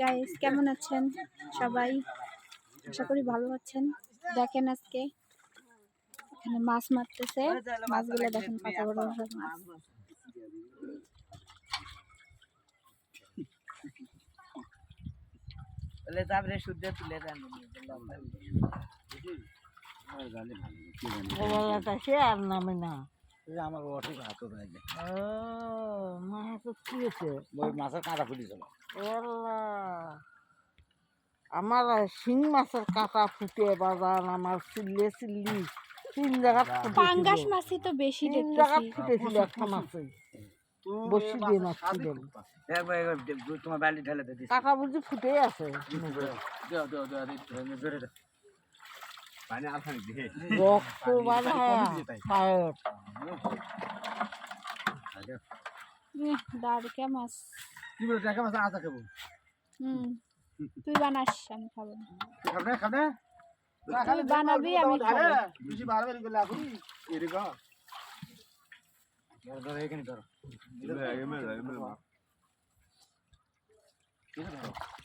Guys কেমন আছেন সবাই? আশা করি ভালো আছেন। দেখেন আজকে। এখানে মাছ মারতেছে। মাছগুলো দেখেন কত বড় বড় মাছ। বলে তারপরে শুদ্ধ তুলে দেন। আর নামে না। আমার অঠিক হাত ও মাছ কি হয়েছে ওই মাছের কাঁটা ফুটেছিল আমার শিং মাছের কাঁটা ফুটে বাজান আমার চিল্লে চিল্লি। তিন জায়গা পাঙ্গাস মাছই তো বেশি তিন জায়গা ফুটেছিল একটা মাছে বসি দিয়ে তোমার বালি ঢেলে দিস কাঁটা বুঝি ফুটে আছে। পানি আর খানি দিয়ে রক্ত মাছ। কি বলে দেখা মাছ আজা খাব? হুম তুই বানাস আমি খাব। খাবে খাবে? তুই বানাবি আমি খাব। বেশি বার বার গেলে আপনি এরকম ধরো এখানে ধরো।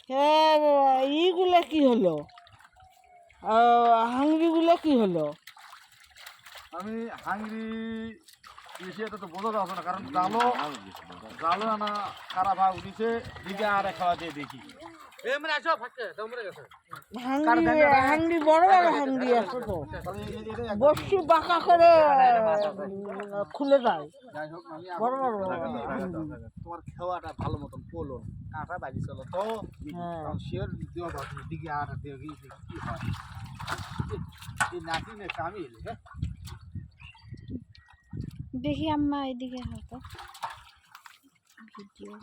হ্যাঁ ইগুলা কি হলো? হাঙ্গিগুলা কি হলো? আমি হাঙ্গরি বেশি তো বোঝা যাচ্ছে না কারণ জালো জালো আনা খারাপ ভাগ উঠিছে দিকে আর খাওয়া দিয়ে দেখি হাঙ্গি হাঙ্গি বড় বড় হাঙ্গি আছে তো। বসি বাঁকা করে খুলে দেয়। যাই হোক আমি বড় বড় তোমার খাওয়াটা ভালো মতন পড়ল কাঁটা বাজি চলো তো। হ্যাঁ। শিওর দেওয়া দিকে আর দেখি কি হয়। এই নাকি নে হ্যাঁ? দেখি আম্মা এদিকে হয়তো ভিডিও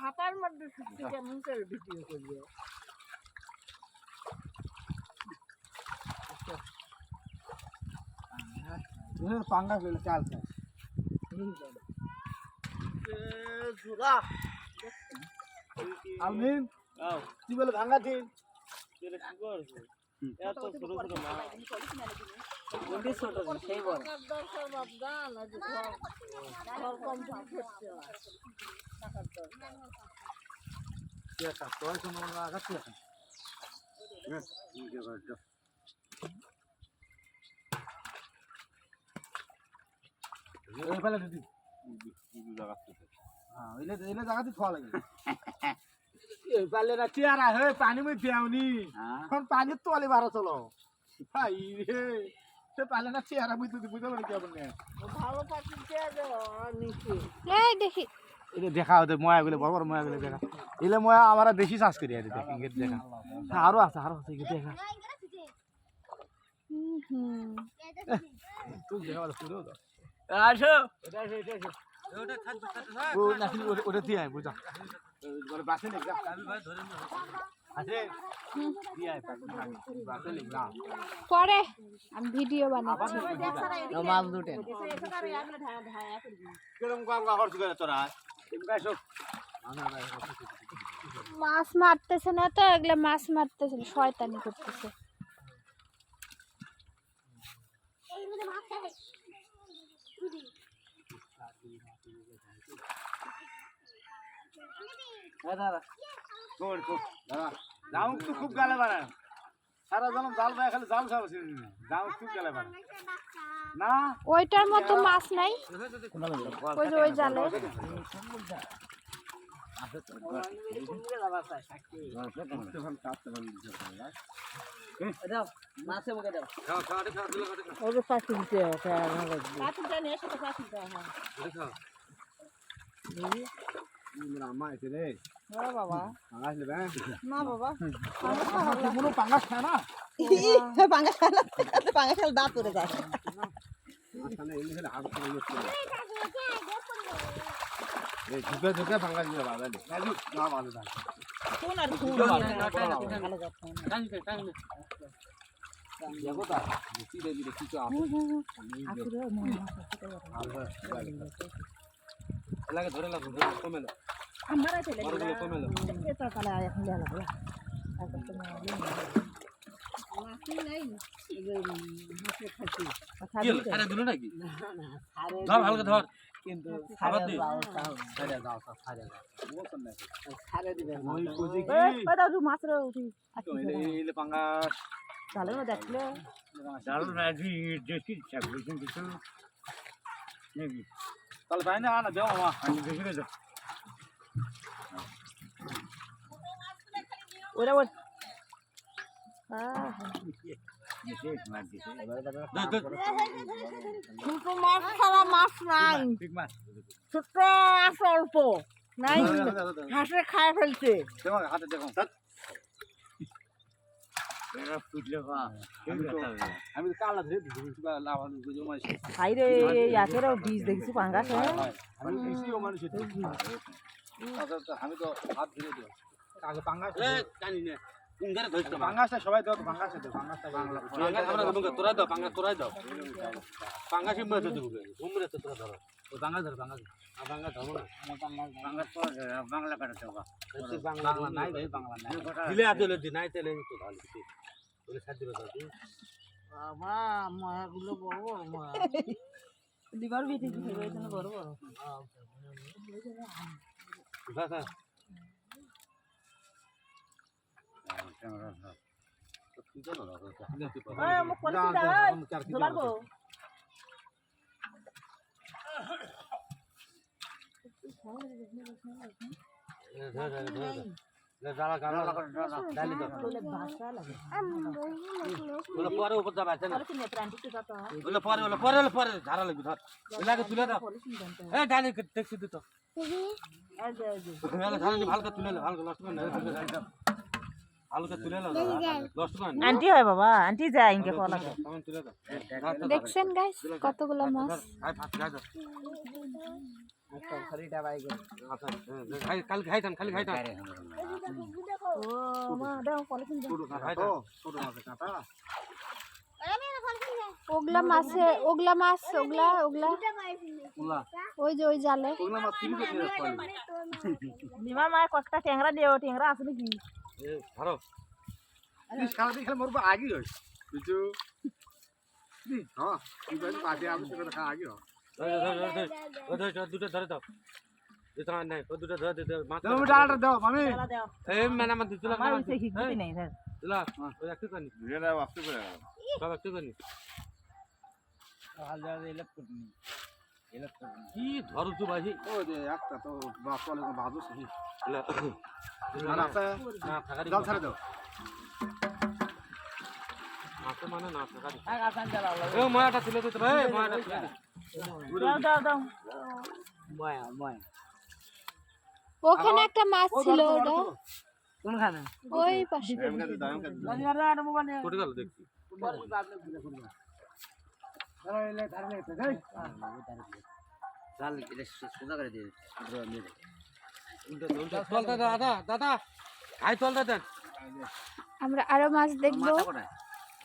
হাতার মধ্যে শুক্তি কেমন করে ভিডিও করবে। পাঙ্গা ফেলে চাল চাল। আলমিন কি বলে ভাঙ্গা দিন। সেই বড় দরকার বাবা না যে ঘর কম করতে হয় কি একটা তোর কোনো আঘাত কি আছে এই ফেলে দিদি হ্যাঁ এলে এলে জায়গাতে থোয়া লাগে। না চেয়ারা হে পানি মধ্যে আউনি এখন পানির তোয়ালে বারো চলো ভাই রে সে পালে না চেয়ারা বুঝতে বুঝতে পারি ভালো পাখি দেখি এটা দেখা ওদের ময়া গুলো বড় বড় ময়া গুলো দেখা এলে ময়া আমরা বেশি চাষ করি আর দেখা দেখা হ্যাঁ, আরও আছে আরও আছে দেখা আসো ওটা- ওটা দিয়ে বুঝা পরে। আমি ভিডিও বানাচ্ছি। মাছ মারতেছে না তো এগুলো মাছ মারতেছে না শয়তানি করতেছে। তো খুব গালে বাড়া। সারা জনম জাল ভাই খালি জাল খাওয়া যাও খুব গালে বাড়া। না? ওইটার মতো মাছ নাই। ওই যে ওই জালে। দাও আম্মা এসে রে না বাবা পাঙ্গাস নেবে না বাবা কোনো পাঙ্গাস খায় না পাঙ্গা খায় না পাঙ্গা খেলে দাঁত পড়ে যায় ঝুঁকে ঝুঁকে পাঙ্গাস দিয়ে বাবা না ভালো না কোন আর কোন ভালো ধীরে কিছু আছে লাগে ধরে লাগো ধরে কমে না আমার ছেলে বড়গুলো কমে না এটা তাহলে এখন দেওয়া লাগবে। কথা কি হলো? দিতে? সারা দিল নাকি? না, না, ধর দিবে ধর। কিন্তু আবার সারে দে। ব্যবস্থা হবে। যাও সব সাইডে যাও সারে ওই কুজি কি? ওই দাও, তুই মাছ রে, উঠি। তো এলে এলে পাঙ্গাস। তাহলে না দেখলে। চাকরি কিন্তু নাকি? তাহলে তাই না না দেও মামা আমি দেখি না ওরা আহ, ছোট মাছ ছাড়া মাছ নাই। ছোট আছে অল্প। নাই। হাঁসে খায় ফেলছে। হাতে দেখো আমি তো কালা ধরে দিছি লাভ বুঝো মাইছে খাই রে ইয়াকেরও বীজ দেখছি পাঙ্গাস হ্যাঁ? আমি দেখছি ও মানুষ এটা আমি তো হাত ধরে দিও আগে পাঙ্গাস জানি না। ধরতে পাঙ্গাসটা সবাই দাও বাংলা পাঙ্গা আমরা দেবো তোরা দাও পাঙ্গা তোরাই দাও পাঙ্গা সিম মেরে দেবো ঘুমরে তো তোরা ধরো। ও বাংলা ধর বাংলা আর পাঙ্গা ধরো না। তোরা বাংলা বাংলা নাই ভাই বাংলা নাই। দিলে দি নাই তেলে তো ভালো বলে সাথে দিবে তো বাবা মাগুলো বড় বড় মা। লিভার বেটে বড় বড়। দাদা পরে উপর যাবে পরে পরে পরে ধারা লাগবে ধর এলাকে তুলে দাও এই ডালি ট্যাক্সি দিত ভালো করে তুলে ভালো করে আন্টি হয় বাবা আন্টি যায় ইনকে খাওয়া লাগে। দাও দেখছেন গাইস কতগুলো মাছ? ওগুলা মাছে ওগুলা মাছ ওগুলা ওগুলা। ওই যে ওই জালে। ওগুলো মাছ কিনে মায়ের কষ্টা ট্যাংরা দিও ট্যাংরা আছে নাকি এ ধরো সারা দিন খেলে মোর আগে হয় বুঝছো হ্যাঁ তুই বাড়ি পাশে আমি সেটা খা আগে হয় ধর ধর ধর ধর ধর ধর দুটো ধরে দাও এটা নাই ও দুটো কি ধরছু বাজি ও যে একটা তো বাপ বাজু সহি না না থাকা জল ছাড়ে দাও। মাছে মানে না থাকা আগ আসান জ্বালা এ মায়াটা তুলে দিতে ভাই মায়াটা তুলে দাও দাও দাও। মায়া মায়া। ওখানে একটা মাছ ছিল ওটা কোনখানে? ওই পাশে। কোটি গেল দেখছি? আমরা আরও মাছ দেখব।